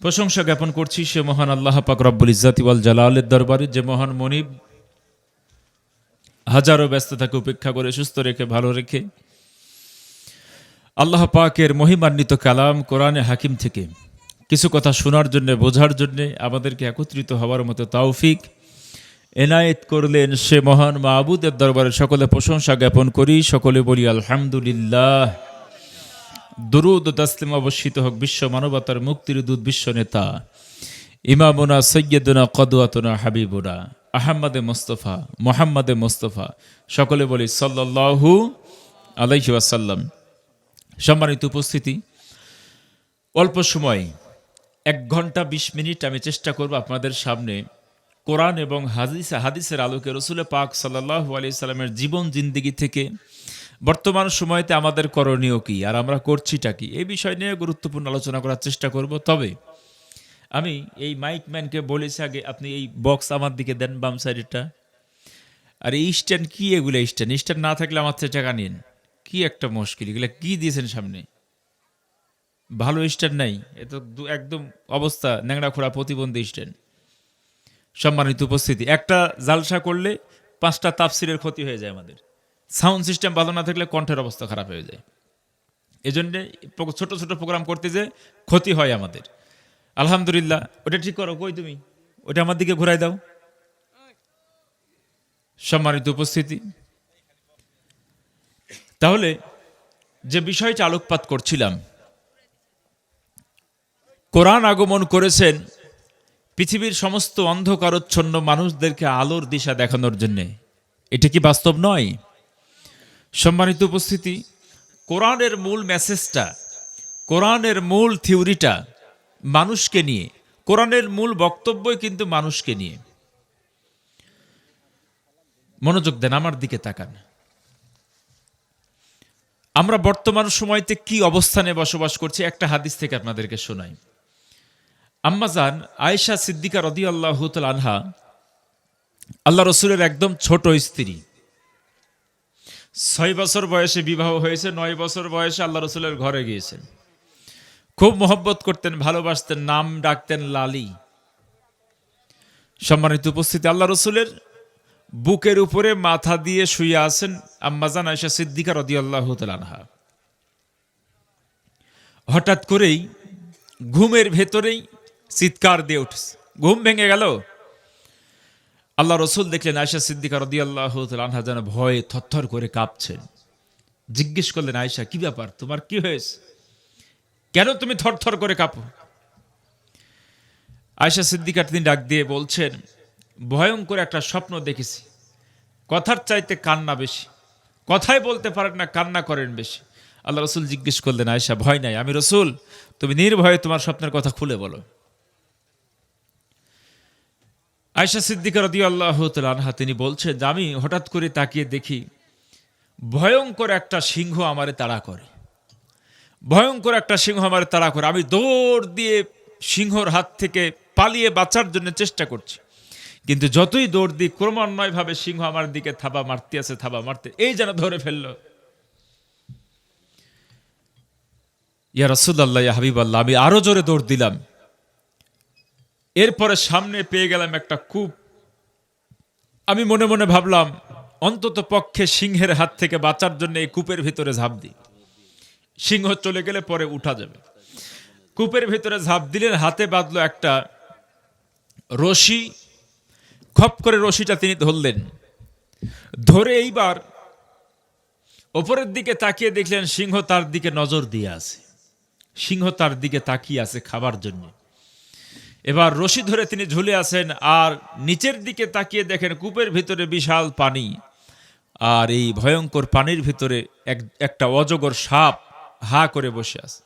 প্রশংসা জ্ঞাপন করছি সে মহান আল্লাহ পাক রব্বুল ইজ্জাতিওয়াল জালালের দরবারে, যে মহান মনিব হাজারো ব্যস্ততাকে উপেক্ষা করে সুস্থ রেখে, ভালো রেখে আল্লাহ পাকের মহিমান্বিত কালাম কোরআনে হাকিম থেকে কিছু কথা শোনার জন্য, বোঝার জন্য আমাদেরকে একত্রিত হওয়ার মতো তাওফিক এনায়েত করলেন সে মহান মাহবুদের দরবারে। সকলে প্রশংসা জ্ঞাপন করি, সকলে বলি আলহামদুলিল্লাহ। দুরুদ তাসলিম অবশ্যিত হোক, বিশ্ব মানবতার মুক্তির দূত, বিশ্ব নেতা। ইমামুনা সৈয়দুনা কদুয়াতুনা হাবিবুনা, আহম্মদে মোস্তফা, মোহাম্মদে মোস্তফা, সকলে বলি সাল্লাল্লাহু আলাইহি ওয়াসাল্লাম। সম্মানিত উপস্থিতি, অল্প সময়, এক ঘণ্টা বিশ মিনিট আমি চেষ্টা করব আপনাদের সামনে কোরআন এবং হাদিস, হাদিসের আলোকে রসুল পাক সাল্লাহু আলি সাল্লামের জীবন, জিন্দিগি থেকে বর্তমান সময়তে আমাদের করণীয় কি? আর আমরা করছিটা কি? এই বিষয় নিয়ে গুরুত্বপূর্ণ আলোচনা করার চেষ্টা করব। তবে আমি এই মাইক ম্যানকে বলেছি আগে, আপনি এই বক্স আমার দিকে দেন বাম সাইডেরটা। আর এই স্ট্যান্ড কী এগুলো স্ট্যান্ড? স্ট্যান্ড না থাকলে আমার থেকে টাকা নিন কি একটা মুশকিল, এগুলো কী দিয়েছেন সামনে? ভালো স্ট্যান্ড নাই, এ তো একদম অবস্থা ন্যাংরা খোড়া প্রতিবন্ধী স্ট্যান্ড। সম্মানিত উপস্থিতি, একটা জালসা করলে পাঁচটা তাফসিরের ক্ষতি হয়ে যায় আমাদের। সাউন্ড সিস্টেম ভালো না থাকলে কণ্ঠের অবস্থা খারাপ হয়ে যায়। এজন্য ছোট ছোট প্রোগ্রাম করতে যে ক্ষতি হয় আমাদের। আলহামদুলিল্লাহ, ওটা ঠিক করো, কই তুমি? ওটা আমার দিকে ঘুরাই দাও। সম্মানিত উপস্থিতি। তাহলে যে বিষয়টা আলোকপাত করছিলাম, কোরআন আগমন করেছেন পৃথিবীর সমস্ত অন্ধকারচ্ছন্ন মানুষদেরকে আলোর দিশা দেখানোর জন্যে। এটা কি বাস্তব নয়? সম্মানিত উপস্থিতি, কোরআনের মূল মেসেজটা কোরআনের মূল থিওরিটা মানুষকে নিয়ে, কোরআনের মূল বক্তব্যই কিন্তু মানুষকে নিয়ে। মনোযোগ দেন, আমার দিকে তাকান। আমরা বর্তমান সময়তে কি অবস্থানে বসবাস করছি, একটা হাদিস থেকে আপনাদেরকে শোনাই। আম্মাজান আয়েশা সিদ্দিকা রদি আল্লাহ আনহা, আল্লাহ রসুলের একদম ছোট স্ত্রী। ছয় বছর বয়সে বিবাহ হয়েছে, নয় বছর বয়সে আল্লাহ রসুলের ঘরে গিয়েছেন। খুব মোহব্বত করতেন, ভালোবাসতেন, নাম ডাকতেন লালি। সম্মানিত উপস্থিতি, আল্লাহ রসুলের বুকের উপরে মাথা দিয়ে শুয়ে আছেন আম্মাজান আয়েশা সিদ্দিকা রদি আল্লাহ আনহা। হঠাৎ করেই ঘুমের ভেতরেই চিৎকার দিয়ে উঠেছে। ঘুম ভেঙে গেল? আল্লাহ রসুল দেখলেন আয়সা সিদ্দিকা রদি আল্লাহ আনহা যেন ভয়ে থরথর করে কাঁপছেন। জিজ্ঞেস করলেন আয়সা কি ব্যাপার? তোমার কি হয়েছে? কেন তুমি থরথর করে কাঁপো? আয়সা সিদ্দিকা তিনি ডাক দিয়ে বলছেন, ভয়ঙ্কর একটা স্বপ্ন দেখেছি। কথার চাইতে কান্না বেশি। কথাই বলতে পারেন না, কান্না করেন বেশি। আল্লাহ রসুল জিজ্ঞেস করলেন আয়সা ভয় নাই? আমি রসুল, তুমি নির্ভয়ে তোমার স্বপ্নের কথা খুলে বলো। আয়সা সিদ্দিকা রদি আল্লাহ আনহা তিনি বলছেন, আমি হঠাৎ করে তাকিয়ে দেখি, ভয়ঙ্কর একটা সিংহ আমারে তাড়া করে। ভয়ঙ্কর একটা সিংহ আমারে তাড়া করে। আমি দৌড় দিয়ে সিংহর হাত থেকে পালিয়ে বাঁচার জন্য চেষ্টা করছি। কিন্তু যতই দৌড় দিই, ক্রমান্বয়ভাবে সিংহ আমার দিকে থাবা মারতে আছে থাবা মারতে, এই যেন ধরে ফেলল। ইয়া রসুল্লাহ ইয়া হাবিব আল্লাহ আমি আরও জোরে দৌড় দিলাম। এরপরে সামনে পেয়ে গেলাম একটা কূপ। আমি মনে মনে ভাবলাম, অন্তত পক্ষে সিংহের হাত থেকে বাঁচার জন্য এই কূপের ভিতরে ঝাঁপ দিই। সিংহ চলে গেলে পরে উঠা যাবে। কূপের ভিতরে ঝাঁপ দিলেন হাতে বাঁধলো একটা রশি। খপ করে রশিটা তিনি ধরলেন। ধরে এইবার ওপরের দিকে তাকিয়ে দেখলেন সিংহ তার দিকে নজর দিয়ে আছে। সিংহ তার দিকে তাকিয়ে আছে খাবার জন্য। এবার রশি ধরে তিনি ঝুলে আছেন আর নিচের দিকে তাকিয়ে দেখেন কূপের ভিতরে বিশাল পানি। আর এই ভয়ঙ্কর পানির ভিতরে এক, একটা অজগর সাপ হা করে বসে আছে।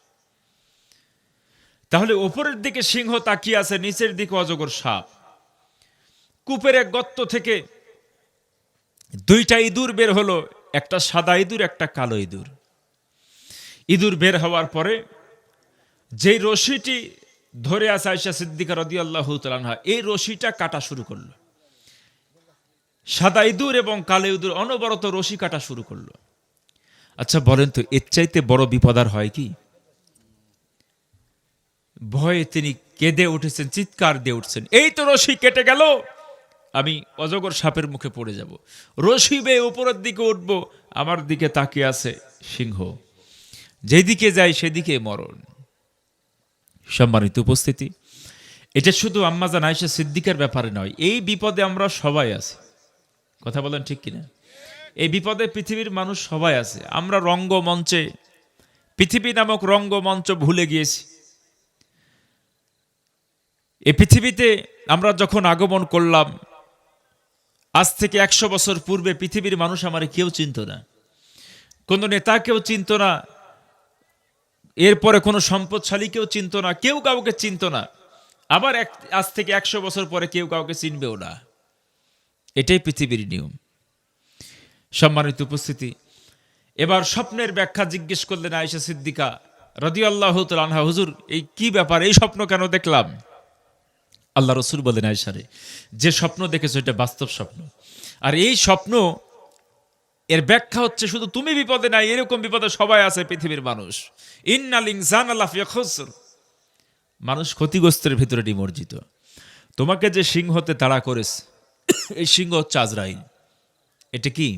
তাহলে ওপরের দিকে সিংহ তাকিয়ে আছে, নিচের দিকে অজগর সাপ। কূপের এক গর্ত থেকে দুইটা ইঁদুর বের হলো, একটা সাদা ইঁদুর, একটা কালো ইঁদুর। ইঁদুর বের হওয়ার পরে যেই রশিটি ধরে আছে আয়সা সিদ্দিকা রদি আল্লাহ এই রশিটা কাটা শুরু করল। সাদা ইঁদুর এবং কালো ইঁদুর অনবরত রশি কাটা শুরু করল। আচ্ছা বলেন তো, এর চাইতে বড় বিপদ আর হয় কি? ভয়ে তিনি কেঁদে উঠেছেন, চিৎকার দিয়ে উঠছেন, এই তো রশি কেটে গেল, আমি অজগর সাপের মুখে পড়ে যাব। রশি বেয়ে উপরের দিকে উঠবো, আমার দিকে তাকিয়ে আছে সিংহ। যেদিকে যাই সেদিকে মরণ। সম্মানিত উপস্থিতি। এটা শুধু আম্মাজান আয়েশা সিদ্দিকার ব্যাপারে নয়, এই বিপদে আমরা সবাই আছি। কথা বলেন ঠিক কিনা? এই বিপদে পৃথিবীর মানুষ সবাই আছে। আমরা রঙ্গমঞ্চে, পৃথিবী নামক রঙ্গমঞ্চ ভুলে গিয়েছি। এ পৃথিবীতে আমরা যখন আগমন করলাম, আজ থেকে একশো বছর পূর্বে পৃথিবীর মানুষ আমার কেউ চিনত না। কোনো নেতা কেউ চিনত না এরপরে কোনো সম্পদশালী কেউ চিনত না, কেউ কাউকে চিনত না। আবার এক, আজ থেকে একশো বছর পরে কেউ কাউকে চিনবেও না। এটাই পৃথিবীর নিয়ম। সম্মানিত উপস্থিতি, এবার স্বপ্নের ব্যাখ্যা জিজ্ঞেস করলেন আয়েশা সিদ্দিকা রদি আল্লাহ আনহা। হুজুর, এই কি ব্যাপার? এই স্বপ্ন কেন দেখলাম? আল্লাহ রসুল বলেন আয়সারে যে স্বপ্ন দেখেছ, এটা বাস্তব স্বপ্ন। আর এই স্বপ্ন এর ব্যাখ্যা হচ্ছে শুধু তুমি বিপদে নাই, এরকম বিপদে সবাই আছে পৃথিবীর মানুষ। ইন্নাল মানুষ ক্ষতিগ্রস্তের ভিতরে নিমজ্জিত। তোমাকে যে সিংহতে তাড়া করেছে, এই সিংহ হচ্ছে আজরাইল। এটা কি?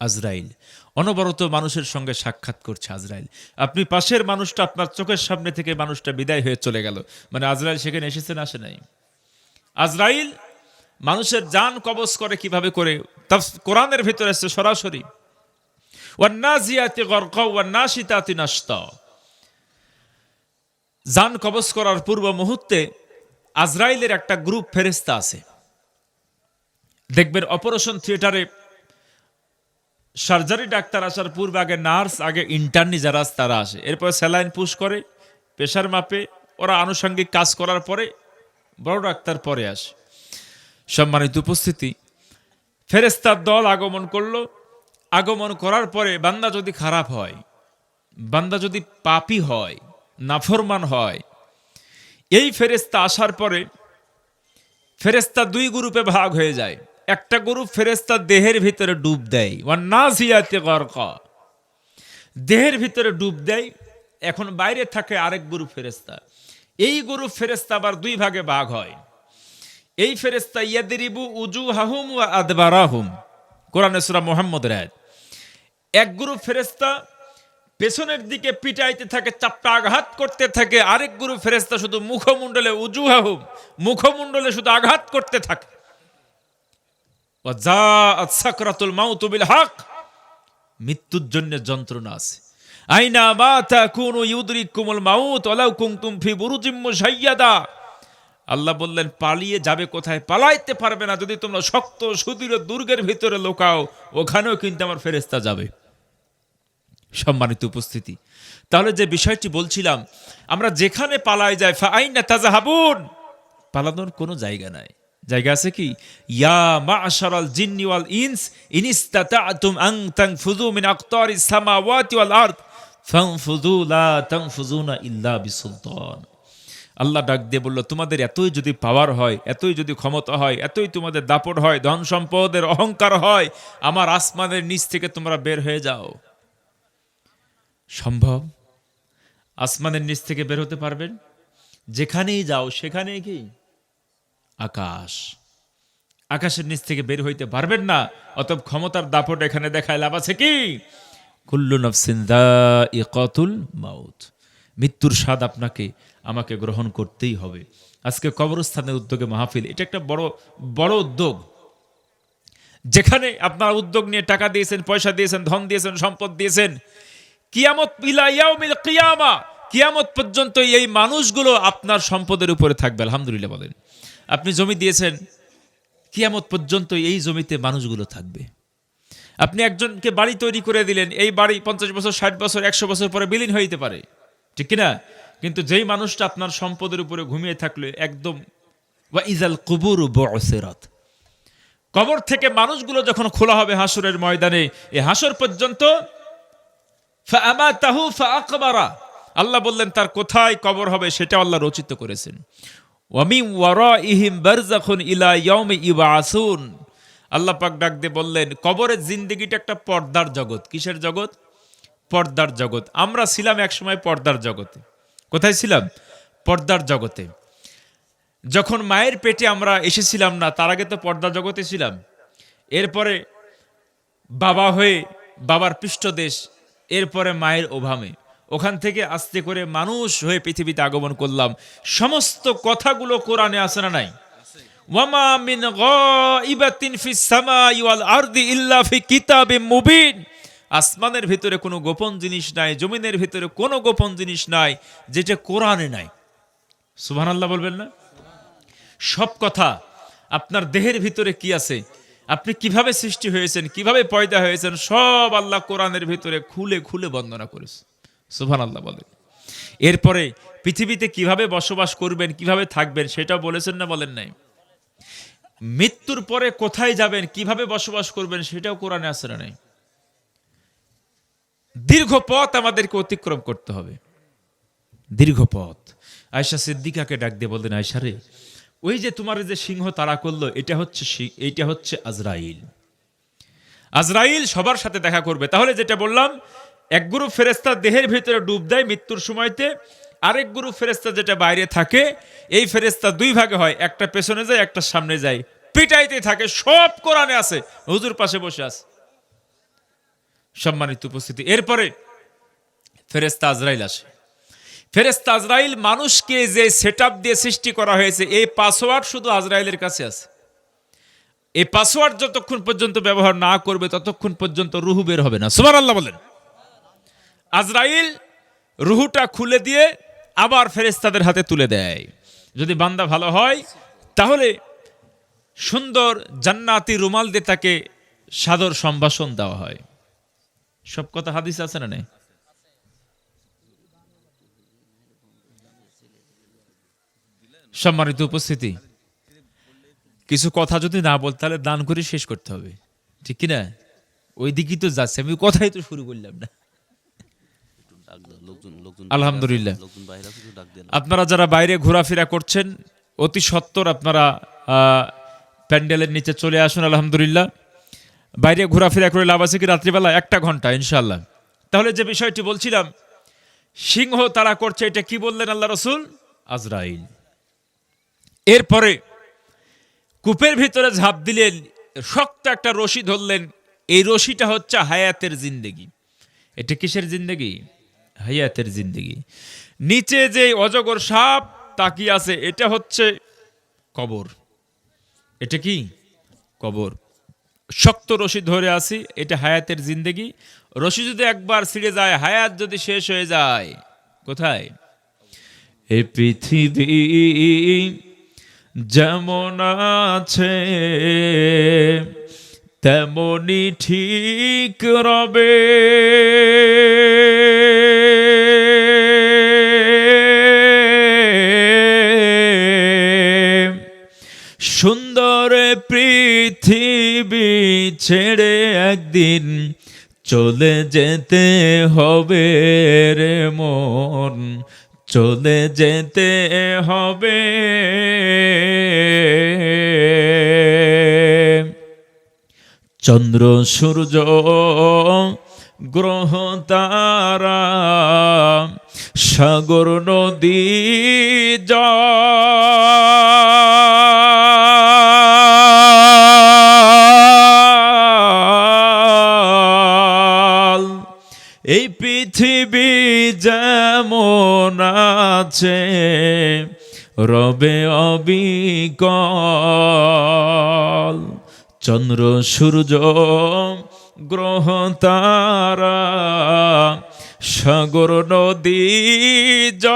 আজরাইল। অনবরত মানুষের সঙ্গে সাক্ষাৎ করছে আজরাইল। আপনি পাশের মানুষটা আপনার চোখের সামনে থেকে মানুষটা বিদায় হয়ে চলে গেল। মানে আজরাইল সেখানে এসেছেন আসে নাই? আজরাইল মানুষের যান কবজ করে কীভাবে করে? কোরআনের ভিতরে এসছে সরাসরি। ওয়ান্নাজিয়াতি গরকা যান কবজ করার পূর্ব মুহূর্তে আজরাইলের একটা গ্রুপ ফেরেস্তা আছে। দেখবেন অপারেশন থিয়েটারে সার্জারি ডাক্তার আসার পূর্বে আগে নার্স, আগে ইন্টার্নি যারা তারা আসে। এরপর স্যালাইন পুশ করে, প্রেশার মাপে, ওরা আনুষঙ্গিক কাজ করার পরে বড় ডাক্তার পরে আসে। সম্মানিত উপস্থিতি। ফেরেস্তার দল আগমন করল। আগমন করার পরে বান্দা যদি খারাপ হয়, বান্দা যদি পাপি হয়, নাফরমান হয়, এই ফেরেস্তা আসার পরে ফেরেস্তা দুই গ্রুপে ভাগ হয়ে যায়। একটা গ্রুপ ফেরেস্তা দেহের ভিতরে ডুব দেয়। ওয়ান্নাসিয়াতে গরকা। দেহের ভিতরে ডুব দেয়। এখন বাইরে থাকে আরেক গ্রুপ ফেরেস্তা এই গ্রুপ ফেরেস্তা আবার দুই ভাগে ভাগ হয়। এই ফেরেস্তা ইয়াদরিবু উজু হাহুম ও আদবারাহুম। কোরআন সুরা মোহাম্মদ রায় এক গ্রুপ ফেরেস্তা পেছনের দিকে পিটাইতে থাকে, চাপটা আঘাত করতে থাকে। আরেক গ্রুপ ফেরেস্তা শুধু মুখমণ্ডলে উজু হাহুম মুখমণ্ডলে শুধু আঘাত করতে থাকে। সাকরাতুল হক, মৃত্যুর জন্য যন্ত্রণা আছে। আইনা মা তাকুনু ইউদরিকুমুল মাউত ওয়ালাউ কুনতুম ফি বুরুজিম মুশাইয়াদা। আল্লাহ বললেন, পালিয়ে যাবে কোথায়? পালাইতে পারবে না। যদি তোমরা শক্ত, সুদৃঢ় দুর্গের ভিতরে লোকাও, ওখানেও কিন্তু আমার ফেরেস্তা যাবে। সম্মানিত উপস্থিতি। তাহলে যে বিষয়টি বলছিলাম, আমরা যেখানে পালাই যাই, ফাইনা তাজাহাবুন, পালানোর কোনো জায়গা নাই। জায়গা আছে কি? ইয়া মাশারাল জিন্নি ওয়াল ইনস, ইন ইসতাতাতুম আন তানফুযু মিন আকতারিস সামাওয়াতি ওয়াল আরদ, ফানফুযু লা তানফুযুনা ইল্লা বিসুলতান। আল্লাহ ডাক দিয়ে বলল, তোমাদের এতই যদি পাওয়ার হয়, এতই যদি ক্ষমতা হয়, এতই তোমাদের দাপট হয়, ধন সম্পদের অহংকার হয়, আমার আসমানের নিচ থেকে তোমরা বের হয়ে যাও। সম্ভব? আসমানের নিচ থেকে বের হতে পারবেন? যেখানেই যাও, সেখানেই কি? আকাশ। আকাশের নিচ থেকে বের হইতে পারবেন না, অতএব ক্ষমতার দাপট এখানে দেখায় লাভ আছে কি? কুল্লু নফসিন দাইকাতুল মাউত। মৃত্যুর স্বাদ আপনাকে আমাকে গ্রহণ করতেই হবে। আজকে কবরস্থানের উদ্যোগে মাহফিল, এটা একটা বড় বড় উদ্যোগ। যেখানে আপনারা উদ্যোগ নিয়ে টাকা দিয়েছেন, পয়সা দিয়েছেন, ধন দিয়েছেন, সম্পদ দিয়েছেন। কিয়ামত কিয়ামা, কিয়ামত পর্যন্ত এই মানুষগুলো আপনার সম্পদের উপরে থাকবে, আলহামদুলিল্লাহ বলেন। আপনি জমি দিয়েছেন, কিয়ামত পর্যন্ত এই জমিতে মানুষগুলো থাকবে। আপনি একজনকে বাড়ি তৈরি করে দিলেন, এই বাড়ি পঞ্চাশ বছর, ষাট বছর, একশো বছর পরে বিলীন হইতে পারে। ঠিক কিনা? কিন্তু যেই মানুষটা আপনার সম্পদের উপরে ঘুমিয়ে থাকলে একদম ওয়া ইজাল কুবুর বসেরত। কবর থেকে মানুষগুলো যখন খোলা হবে হাসরের ময়দানে এই হাসর পর্যন্ত আল্লাহ বললেন, তার কোথায় কবর হবে সেটা আল্লাহ রচিত করেছেন। ওয়ামি ইলা ইবাসুন। আল্লাহ পাক ডাক দিয়ে বললেন, কবরের জিন্দেগিটা একটা পর্দার জগৎ। কিসের জগৎ? পর্দার জগৎ। আমরা ছিলাম একসময় পর্দার জগতে। কোথায় ছিলাম? পর্দার জগতে। যখন মায়ের পেটে আমরা এসেছিলাম না, তার আগে তো পর্দা জগতে ছিলাম। এরপরে বাবা হয়ে বাবার পৃষ্ঠদেশ, এরপরে মায়ের ওভামে। ওখান থেকে আস্তে করে মানুষ হয়ে পৃথিবীতে আগমন করলাম। সমস্ত কথাগুলো কোরআনে আসে না নাই? ওয়ামা মিন গাইবাতিন ফিস সামাই ওয়াল আরদি ইল্লা ফি কিতাবিম মুবিন। আসমানের ভিতরে কোনো গোপন জিনিস নাই, জমিনের ভিতরে কোনো গোপন জিনিস নাই, যেটা কোরআনে নাই। সুবহানাল্লাহ বলবেন না? সব কথা, আপনার দেহের ভিতরে কি আছে? আপনি কীভাবে সৃষ্টি হয়েছেন, কীভাবে পয়দা হয়েছেন, সব আল্লাহ কোরআনের ভিতরে খুলে খুলে বন্দনা করেছে। সুভান আল্লাহ বলেন। এরপরে পৃথিবীতে কীভাবে বসবাস করবেন, কীভাবে থাকবেন সেটা বলেছেন না বলেন নাই? মৃত্যুর পরে কোথায় যাবেন, কীভাবে বসবাস করবেন, সেটাও কোরআনে আসে না নাই? দীর্ঘ পথ আমাদেরকে অতিক্রম করতে হবে। দীর্ঘ পথ। আয়সা সিদ্দিকাকে ডাক দিয়ে বললেন আয়সা রে, ওই যে তোমার যে সিংহ তারা করল, এটা হচ্ছে এইটা হচ্ছে আজরাইল। আজরাইল সবার সাথে দেখা করবে। তাহলে যেটা বললাম, এক গ্রুপ ফেরেস্তা দেহের ভিতরে ডুব দেয় মৃত্যুর সময়তে, আরেক গ্রুপ ফেরেস্তা যেটা বাইরে থাকে, এই ফেরেস্তা দুই ভাগে হয়, একটা পেছনে যায়, একটা সামনে যায়। পিটাইতে থাকে, সব কোরআনে আছে। হুজুর পাশে বসে আছে। সম্মানিত উপস্থিতি। এরপরে ফেরেস্তা আজরাইল আসে। ফেরেস্তা আজরাইল মানুষকে যে সেট দিয়ে সৃষ্টি করা হয়েছে, এই পাসওয়ার্ড শুধু আজরাইলের কাছে আছে। এই পাসওয়ার্ড যতক্ষণ পর্যন্ত ব্যবহার না করবে, ততক্ষণ পর্যন্ত রুহু বের হবে না। সুবার আল্লাহ বলেন। আজরাইল রুহুটা খুলে দিয়ে আবার ফেরেস্তাদের হাতে তুলে দেয়। যদি বান্দা ভালো হয়, তাহলে সুন্দর জান্নাতি রুমাল দিয়ে তাকে সাদর সম্ভাষণ দেওয়া হয়। সব কথা হাদিস আছে না নেই? সম্মানিত উপস্থিতি। কিছু কথা যদি না বল তাহলে দান করে শেষ করতে হবে। ঠিক কি না ওই তো যাচ্ছে। আমি কথাই তো শুরু করলাম না। আলহামদুলিল্লাহ। আপনারা যারা বাইরে ঘোরাফেরা করছেন, অতি সত্বর আপনারা প্যান্ডেলের নিচে চলে আসুন, আলহামদুলিল্লাহ। বাইরে ঘোরাফেরা করে লাভ আছে কি রাত্রিবেলা? একটা ঘণ্টা ইনশাল্লাহ তাহলে যে বিষয়টি বলছিলাম, সিংহ তারা করছে, এটা কি বললেন আল্লাহ রসুল? আজরাইল। এরপরে কূপের ভিতরে ঝাঁপ দিলেন, শক্ত একটা রশি ধরলেন। এই রশিটা হচ্ছে হায়াতের জিন্দেগি। এটা কিসের জিন্দেগি? হায়াতের জিন্দেগি। নিচে যে অজগর সাপ তাকিয়ে আছে? এটা হচ্ছে কবর। এটা কি? কবর। শক্ত রশি ধরে আছি, এটা হায়াতের জিন্দেগি। রশি যদি একবার ছিঁড়ে যায়, হায়াত যদি শেষ হয়ে যায়, কোথায়? এ পৃথিবী যেমন আছে, তেমনি ঠিক রবে। ছেড়ে একদিন চলে যেতে হবে রে মন। চলে যেতে হবে। চন্দ্র, সূর্য, গ্রহ, তারা, সাগর, নদী, জল আছে রবে অবিকল। চন্দ্র সূর্য গ্রহ তারা সাগর নদী জল।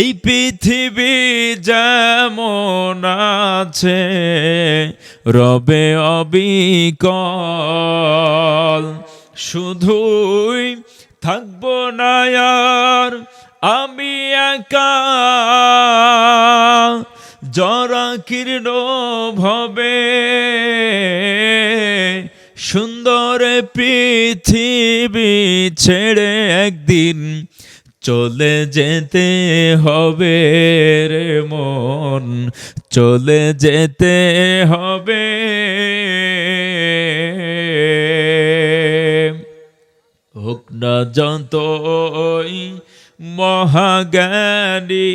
এই পৃথিবী যেমন আছে রবে অবিকল। শুধুই থাকব না আর, আমি একা। জরা কীর্ণ ভবে, সুন্দর পৃথিবী ছেড়ে একদিন চলে যেতে হবে রে মন চলে যেতে হবে। হোক না যতই মহাজ্ঞানী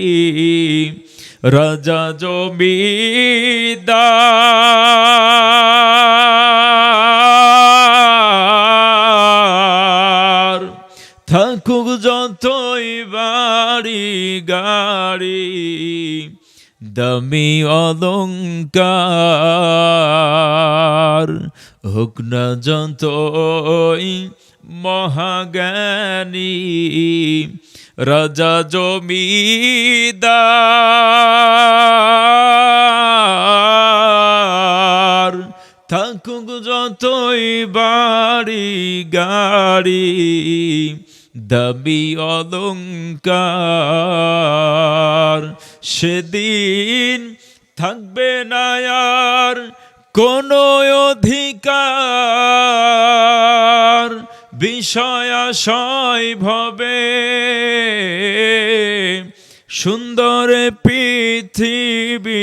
রাজা জমিদার গাড়ি দামি অলঙ্কার হোক না যতই মহাজ্ঞানী রাজা জমিদার। থাকুক যতই বাড়ি গাড়ি দাবি অলঙ্কার সেদিন থাকবে না আর কোনো অধিকার। বিষয়াশয় ভবে সুন্দর পৃথিবী